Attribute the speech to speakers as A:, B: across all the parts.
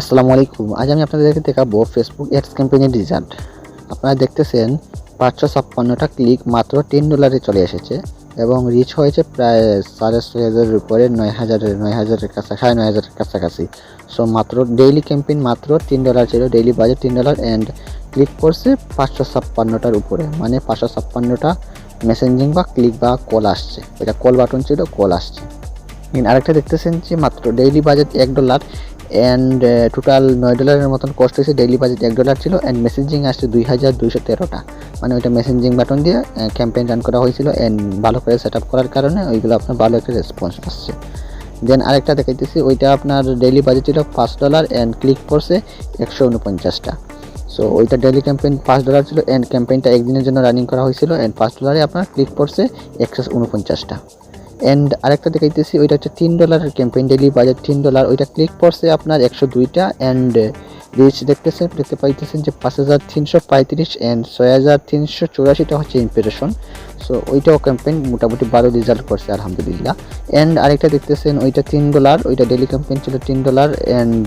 A: আসসালামু আলাইকুম। আজ আমি আপনাদেরকে দেখাবো ফেসবুক অ্যাডস ক্যাম্পেইনের রেজাল্ট আপনারা দেখতেছেন, পাঁচশো ছাপ্পান্নটা ক্লিক মাত্র টেন ডলারে চলে এসেছে এবং রিচ হয়েছে প্রায় সাড়ে ছয় হাজারের উপরে, নয় হাজারের নয় হাজারের কাছা, সাড়ে নয় হাজারের কাছাকাছি। সো মাত্র ডেইলি ক্যাম্পেইন মাত্র তিন ডলার ছিল ডেইলি বাজেট তিন ডলার অ্যান্ড ক্লিক করছে পাঁচশো ছাপ্পান্নটার উপরে। মানে পাঁচশো ছাপ্পান্নটা মেসেঞ্জিং বা ক্লিক বা কল আসছে। এটা কল বাটন ছিল কল আসছে। আরেকটা দেখতেছেন যে মাত্র ডেইলি বাজেট এক ডলার অ্যান্ড টোটাল নয় ডলারের মতন কস্ট হয়েছে ডেইলি বাজেট এক ডলার ছিল অ্যান্ড মেসেজিং আসছে দুই হাজার দুইশো তেরোটা। মানে ওইটা মেসেজিং বাটন দিয়ে ক্যাম্পেইন রান করা হয়েছিল অ্যান্ড ভালো করে সেট আপ করার কারণে ওইগুলো আপনার ভালো একটা রেসপন্স আসছে। দেন আরেকটা দেখাইতেছি, ওইটা আপনার ডেইলি বাজেট ছিল পাঁচ ডলার অ্যান্ড ক্লিক পড়ছে একশো উনপঞ্চাশটা। সো ওইটা ডেইলি ক্যাম্পেইন পাঁচ ডলার ছিল অ্যান্ড ক্যাম্পেইনটা একদিনের জন্য রানিং করা হয়েছিল অ্যান্ড পাঁচ ডলারে আপনার ক্লিক পড়ছে একশো উনপঞ্চাশটা। অ্যান্ড আরেকটা দেখাইতেছি, ওইটা হচ্ছে তিন ডলারের ক্যাম্পেইন ডেলি বাজেট তিন ডলার ওইটা ক্লিক করছে আপনার একশো দুইটা অ্যান্ড রিচ দেখতেছেন, দেখতে পাইতেছেন যে পাঁচ হাজার তিনশো পঁয়ত্রিশ অ্যান্ড ছয় হাজার তিনশো চুরাশিটা হচ্ছে ইম্প্রেশন সো ওইটাও ক্যাম্পেইন মোটামুটি ভালো রেজাল্ট করছে, আলহামদুলিল্লাহ। অ্যান্ড আরেকটা দেখতেছেন, ওইটা তিন ডলার ওইটা ডেলি ক্যাম্পেইন ছিল তিন ডলার অ্যান্ড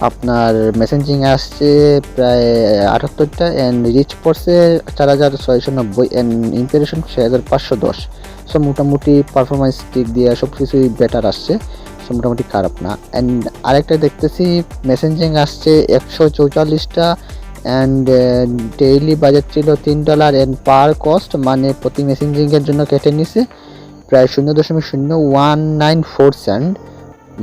A: আপনার মেসেঞ্জিং আসছে প্রায় আটাত্তরটা অ্যান্ড রিচ পড়ছে চার হাজার ছয়শো নব্বই অ্যান্ড ইম্প্রেশন ছয় হাজার পাঁচশো দশ। সো মোটামুটি পারফরমেন্স দিক দিয়ে সব কিছুই বেটার আসছে। সো মোটামুটি খারাপ না। অ্যান্ড আরেকটা দেখতেছি মেসেঞ্জিং আসছে একশো চৌচল্লিশটা অ্যান্ড ডেইলি বাজেট ছিল তিন ডলার অ্যান্ড পার কস্ট মানে প্রতি মেসেঞ্জিংয়ের জন্য কেটে নিছে। প্রায় শূন্য দশমিক শূন্য ওয়ান নাইন ফোর সেন্ট।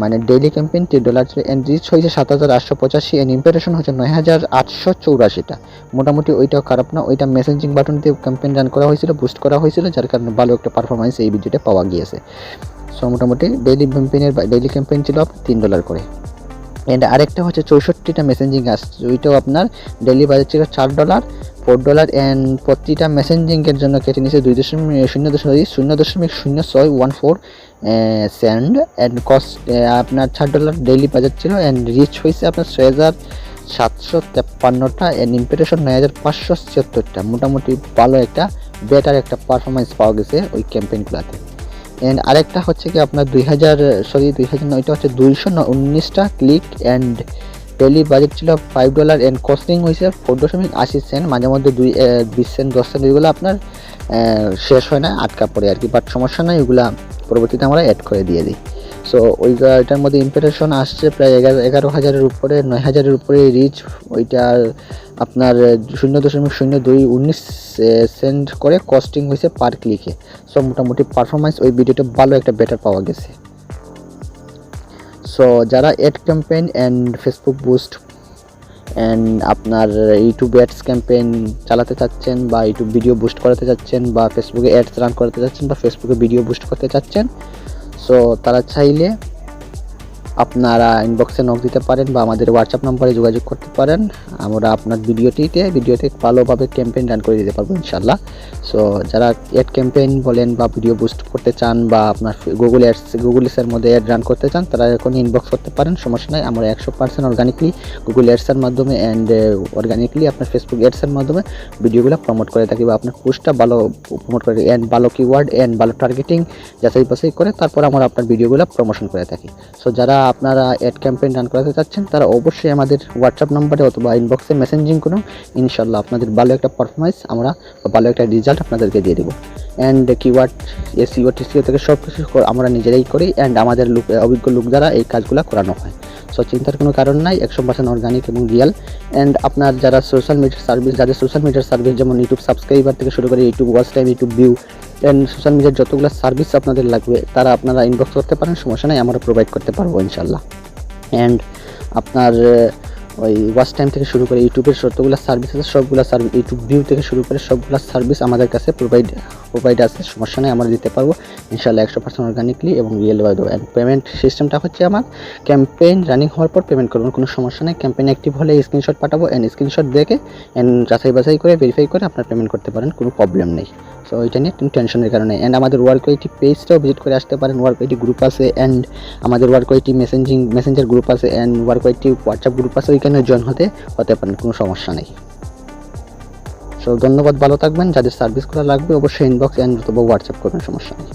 A: মানে ডেইলি ক্যাম্পেইন তিন ডলার এন্ড রিচ হয়েছে সাত হাজার আটশো পঁচাশি অ্যান্ড ইম্প্রেশন হচ্ছে নয় হাজার আটশো চৌরাশিটা। মোটামুটি ওইটাও খারাপ না, ওইটা মেসেঞ্জিং বাটন দিয়ে ক্যাম্পেইন রান করা হয়েছিল বুস্ট করা হয়েছিল, যার কারণে ভালো একটা পারফরমেন্স এই ভিডিওতে পাওয়া গিয়েছে। সো মোটামুটি ডেইলি ক্যাম্পেইনের ডেইলি ক্যাম্পেইন ছিল তিন ডলার করে। অ্যান্ড আরেকটা হচ্ছে চৌষট্টিটা মেসেঞ্জিং আসছে ওইটাও আপনার ডেইলি বাজেট ছিল চার ডলার ফোর ডলার অ্যান্ড প্রতিটা মেসেঞ্জিংয়ের জন্য কেটে নিয়েছে দুই দশমিক শূন্য দশমিক শূন্য দশমিক শূন্য ছয় ওয়ান ফোর স্যান্ড অ্যান্ড কস্ট আপনার চার ডলার ডেইলি বাজেট ছিল অ্যান্ড রিচ হয়েছে আপনার ছয় হাজার সাতশো তেপ্পান্নটা অ্যান্ড ইম্প্রেশন নয় হাজার পাঁচশো ছিয়াত্তরটা। মোটামুটি ভালো একটা বেটার একটা পারফরমেন্স পাওয়া গেছে ওই ক্যাম্পেইনগুলোতে অ্যান্ড আরেকটা হচ্ছে কি আপনার দুই হাজার সরি দুই হাজার নয়টা হচ্ছে দুইশো উনিশটা ক্লিক অ্যান্ড ডেলি বাজেট ছিল ফাইভ ডলার অ্যান্ড কস্টিং হয়েছে ফোর দশমিক আশি সেন্ট মাঝে মধ্যে দুই বিশ সেন্ট দশ সেন্ট ওইগুলো আপনার শেষ হয় না, আটকা পড়ে আর কি। বাট সমস্যা নয় এগুলো পরবর্তীতে আমরা অ্যাড করে দিয়ে দিই। সো ওই এটার মধ্যে ইম্প্রেশন আসছে প্রায় এগারো এগারো হাজারের উপরে, নয় হাজারের উপরে রিচ ওইটার আপনার শূন্য দশমিক শূন্য দুই উনিশ সেন্ট করে কস্টিং হয়েছে পার ক্লিকে সো মোটামুটি পারফরমেন্স ওই ভিডিওটা ভালো একটা বেটার পাওয়া গেছে। সো যারা ad campaign and Facebook boost and আপনার ইউটিউব অ্যাডস ক্যাম্পেইন চালাতে চাচ্ছেন বা ইউটিউব ভিডিও বুস্ট করাতে চাচ্ছেন বা ফেসবুকে অ্যাডস রান করাতে চাচ্ছেন বা ফেসবুকে ভিডিও বুস্ট করতে চাচ্ছেন সো তারা চাইলে আপনারা ইনবক্সে নক দিতে পারেন বা আমাদের হোয়াটসঅ্যাপ নম্বরে যোগাযোগ করতে পারেন। আমরা আপনার ভিডিওটিতে, ভিডিওতে ভালোভাবে ক্যাম্পেইন রান করে দিতে পারব ইনশাল্লাহ সো যারা অ্যাড ক্যাম্পেইন বলেন বা ভিডিও বুস্ট করতে চান বা আপনার গুগল অ্যাডস গুগল এর মধ্যে অ্যাড রান করতে চান, তারা এখন ইনবক্স করতে পারেন। সমস্যা নাই, আমরা একশো পার্সেন্ট অর্গানিকলি গুগল অ্যাডসের মাধ্যমে অ্যান্ড অর্গানিকলি আপনার ফেসবুক অ্যাডসের মাধ্যমে ভিডিওগুলো প্রমোট করে থাকি বা আপনার পোস্টটা ভালো প্রমোট করে অ্যান্ড ভালো কিওয়ার্ড অ্যান্ড ভালো টার্গেটিং যাচাই বাছাই করে তারপর আমরা আপনার ভিডিওগুলো প্রমোশন করে থাকি। সো যারা আপনারা অ্যাড ক্যাম্পেইন রান করাতে চাচ্ছেন, তারা অবশ্যই আমাদের হোয়াটসঅ্যাপ নম্বরে অথবা ইনবক্সে মেসেঞ্জিং করুন। ইনশাল্লাহ আপনাদের ভালো একটা পারফরমেন্স আমরা ভালো একটা রেজাল্ট আপনাদেরকে দিয়ে দেবো। অ্যান্ড কিওয়ার্ড এসিও টিসিও থেকে সব কিছু আমরা নিজেরাই করি অ্যান্ড আমাদের লোক অভিজ্ঞ লোক দ্বারা এই কাজগুলো করানো হয়। সো চিন্তার কোনো কারণ নাই, একশো পার্সেন্ট অর্গানিক এবং রিয়াল অ্যান্ড আপনার যারা সোশ্যাল মিডিয়ার সার্ভিস যাদের সোশ্যাল মিডিয়ার সার্ভিস যেমন ইউটিউব সাবস্ক্রাইবার থেকে শুরু করে YouTube watch time YouTube view and social মিডিয়ার যতগুলো সার্ভিস আপনাদের লাগবে, তারা আপনারা ইনবক্স করতে পারেন। সমস্যা নেই, আমরা প্রোভাইড করতে পারব, ইনশাল্লাহ। অ্যান্ড আপনার ওই ওয়াচ টাইম থেকে শুরু করে ইউটিউবের যতগুলো সার্ভিস আছে, সবগুলো সার্ভিস ইউটিউব ভিউ থেকে শুরু করে সবগুলো সার্ভিস আমাদের কাছে প্রোভাইড প্রোভাইড আছে। সমস্যা নেই, আমরা দিতে পারব। ইনশাল্লাহ একশো পার্সেন্ট অর্গানিকলি এবং রিয়েল ওয়াইড অ্যান্ড পেমেন্ট সিস্টেমটা হচ্ছে আমার ক্যাম্পেইন রানিং হওয়ার পর পেমেন্ট করব, কোনো সমস্যা নেই। ক্যাম্পেইন অ্যাক্টিভ হলে স্ক্রিনশট পাঠাবো অ্যান্ড স্ক্রিনশট দেখে অ্যান্ড যাচাই বাছাই করে ভেরিফাই করে আপনার পেমেন্ট করতে পারেন, কোনো প্রবলেম নেই। সো ওইটা নিয়ে কোনো টেনশনের কারণে। অ্যান্ড আমাদের ওয়ার্ক ওয়াইটি পেজটাও ভিজিট করে আসতে পারেন। ওয়ার্ক ওয়াইটি গ্রুপ আছে অ্যান্ড আমাদের work YT messaging messenger group আছে and work YT WhatsApp group আছে ওইখানে জয়েন হতে হতে পারেন কোনো সমস্যা নেই। সো ধন্যবাদ, ভালো থাকবেন। যাদের সার্ভিসগুলো লাগবে, অবশ্যই ইনবক্স অ্যান্ড অথবা হোয়াটসঅ্যাপ করবেন, সমস্যা নেই।